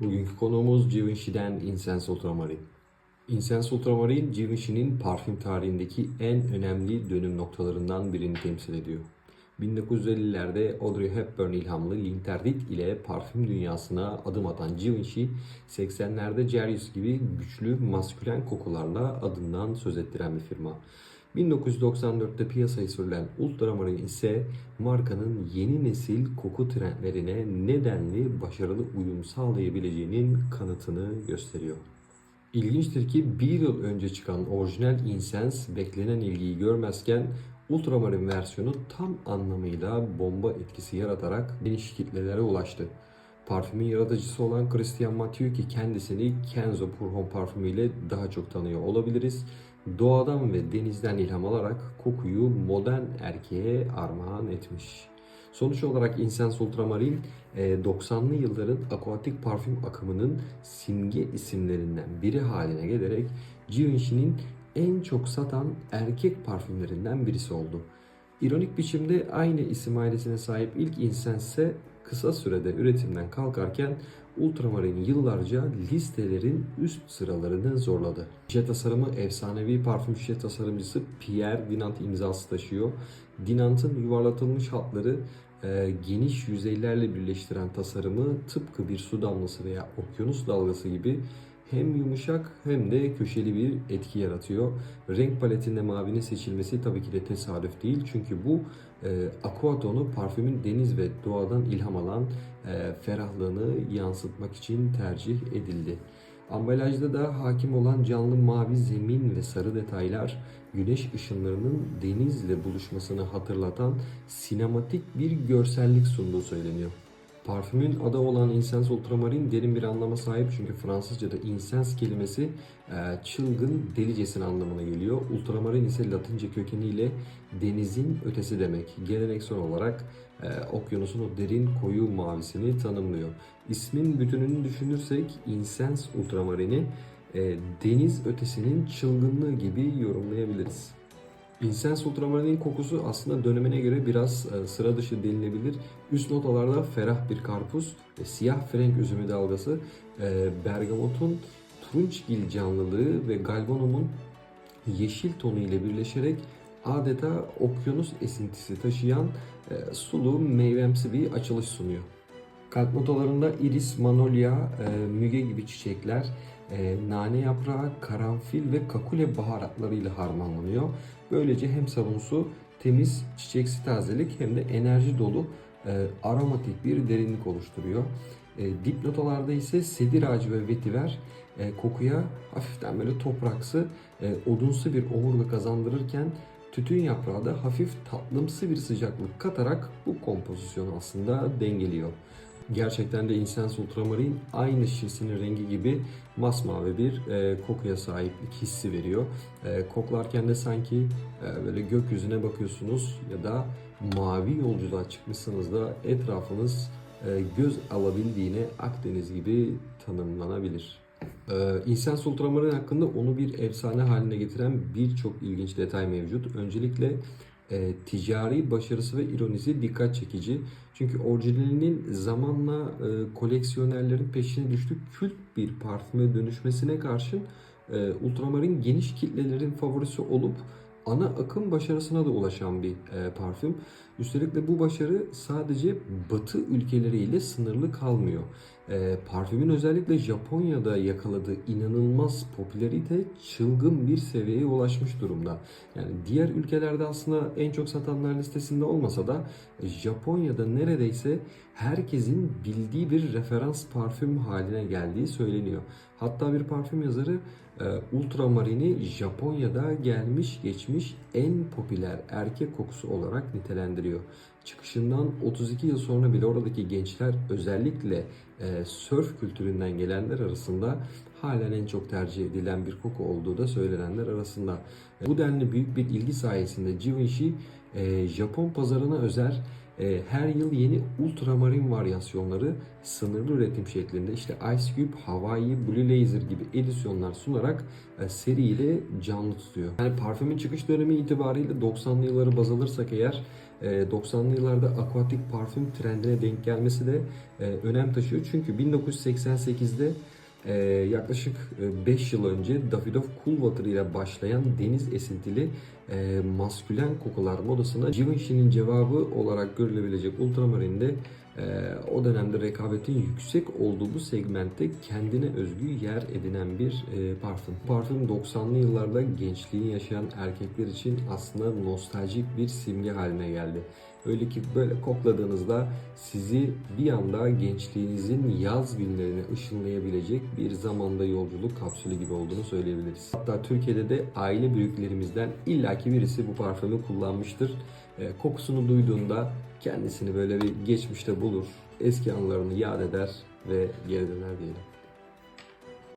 Bugünkü konuğumuz Givenchy'den Incense Ultramarin. Incense Ultramarin, Givenchy'nin parfüm tarihindeki en önemli dönüm noktalarından birini temsil ediyor. 1950'lerde Audrey Hepburn ilhamlı Linterdit ile parfüm dünyasına adım atan Givenchy, 80'lerde Jarius gibi güçlü maskülen kokularla adından söz ettiren bir firma. 1994'te piyasaya sürülen Ultramarin ise markanın yeni nesil koku trendlerine nedenli başarılı uyum sağlayabileceğinin kanıtını gösteriyor. İlginçtir ki bir yıl önce çıkan orijinal Incense beklenen ilgiyi görmezken Ultramarin versiyonu tam anlamıyla bomba etkisi yaratarak geniş kitlelere ulaştı. Parfümün yaratıcısı olan Christian Mathieu ki kendisini Kenzo Pour Homme parfümüyle daha çok tanıyor olabiliriz. Doğadan ve denizden ilham alarak kokuyu modern erkeğe armağan etmiş. Sonuç olarak Incense Ultramarin e, 90'lı yılların akuatik parfüm akımının simge isimlerinden biri haline gelerek Givenchy'nin en çok satan erkek parfümlerinden birisi oldu. İronik biçimde aynı isim ailesine sahip ilk Incense kısa sürede üretimden kalkarken Ultramarin yıllarca listelerin üst sıralarını zorladı. Şişe tasarımı efsanevi parfüm şişe tasarımcısı Pierre Dinant imzası taşıyor. Dinant'ın yuvarlatılmış hatları e, geniş yüzeylerle birleştiren tasarımı tıpkı bir su damlası veya okyanus dalgası gibi hem yumuşak hem de köşeli bir etki yaratıyor. Renk paletinde mavinin seçilmesi tabii ki de tesadüf değil. Çünkü bu e, aqua tonu parfümün deniz ve doğadan ilham alan e, ferahlığını yansıtmak için tercih edildi. Ambalajda da hakim olan canlı mavi zemin ve sarı detaylar güneş ışınlarının denizle buluşmasını hatırlatan sinematik bir görsellik sunduğu söyleniyor. Parfümün adı olan Incense Ultramarin derin bir anlama sahip çünkü Fransızca'da incense kelimesi e, çılgın, delicesine anlamına geliyor. Ultramarin ise Latince kökeniyle denizin ötesi demek. Geleneksel olarak e, okyanusun o derin koyu mavisini tanımlıyor. İsmin bütününü düşünürsek Incense Ultramarin'i e, deniz ötesinin çılgınlığı gibi yorumlayabiliriz. Incense Ultramarinin kokusu aslında dönemine göre biraz e, sıra dışı denilebilir. Üst notalarda ferah bir karpuz, e, siyah frenk üzümü dalgası, e, bergamotun turunçgil canlılığı ve galvanumun yeşil tonu ile birleşerek adeta okyanus esintisi taşıyan e, sulu meyvemsi bir açılış sunuyor. Kalp notalarında iris, manolya, e, müge gibi çiçekler, e, nane yaprağı, karanfil ve kakule baharatlarıyla harmanlanıyor. Böylece hem savunsu temiz, çiçeksi tazelik hem de enerji dolu e, aromatik bir derinlik oluşturuyor. E, dip notalarda ise sedir ağacı ve vetiver kokuya hafiften böyle topraksı, odunsu bir omurga kazandırırken tütün yaprağı da hafif tatlımsı bir sıcaklık katarak bu kompozisyonu aslında dengeliyor. Gerçekten de Incense Ultramarin aynı şişesinin rengi gibi masmavi bir e, kokuya sahiplik hissi veriyor. E, koklarken de sanki e, böyle gökyüzüne bakıyorsunuz ya da mavi yolculuğa çıkmışsınız da etrafınız e, göz alabildiğine Akdeniz gibi tanımlanabilir. Ee, Incense Ultramarin hakkında onu bir efsane haline getiren birçok ilginç detay mevcut. Öncelikle e, ticari başarısı ve ironisi dikkat çekici. Çünkü orijinalinin zamanla e, koleksiyonerlerin peşine düştük kült bir parfüme dönüşmesine karşın e, Ultramarin geniş kitlelerin favorisi olup ana akım başarısına da ulaşan bir e, parfüm. Üstelik de bu başarı sadece Batı ülkeleriyle sınırlı kalmıyor. E, parfümün özellikle Japonya'da yakaladığı inanılmaz popülarite çılgın bir seviyeye ulaşmış durumda. Yani diğer ülkelerde aslında en çok satanlar listesinde olmasa da Japonya'da neredeyse herkesin bildiği bir referans parfüm haline geldiği söyleniyor. Hatta bir parfüm yazarı e, Ultramarin'i Japonya'da gelmiş geçmiş en popüler erkek kokusu olarak nitelendiriyor. Çıkışından 32 yıl sonra bile oradaki gençler özellikle e, surf kültüründen gelenler arasında halen en çok tercih edilen bir koku olduğu da söylenenler arasında. Bu denli büyük bir ilgi sayesinde Givenchy e, Japon pazarına özel her yıl yeni ultramarin varyasyonları sınırlı üretim şeklinde işte Ice Cube, Hawaii, Blue Laser gibi edisyonlar sunarak e, seriyle canlı tutuyor. Yani parfümün çıkış dönemi itibariyle 90'lı yılları baz alırsak eğer e, 90'lı yıllarda aquatik parfüm trendine denk gelmesi de e, önem taşıyor. Çünkü 1988'de ee, yaklaşık 5 yıl önce Davidoff Cool Water ile başlayan deniz esintili e, maskülen kokular modasına Givenchy'nin cevabı olarak görülebilecek Ultramarine'de e, o dönemde rekabetin yüksek olduğu bu segmentte kendine özgü yer edinen bir e, parfüm. Parfüm 90'lı yıllarda gençliğini yaşayan erkekler için aslında nostaljik bir simge haline geldi. Öyle ki böyle kokladığınızda sizi bir anda gençliğinizin yaz günlerine ışınlayabilecek bir zamanda yolculuk kapsülü gibi olduğunu söyleyebiliriz. Hatta Türkiye'de de aile büyüklerimizden illaki birisi bu parfümü kullanmıştır. E, kokusunu duyduğunda kendisini böyle bir geçmişte bulur, eski anılarını yad eder ve geri döner diyelim.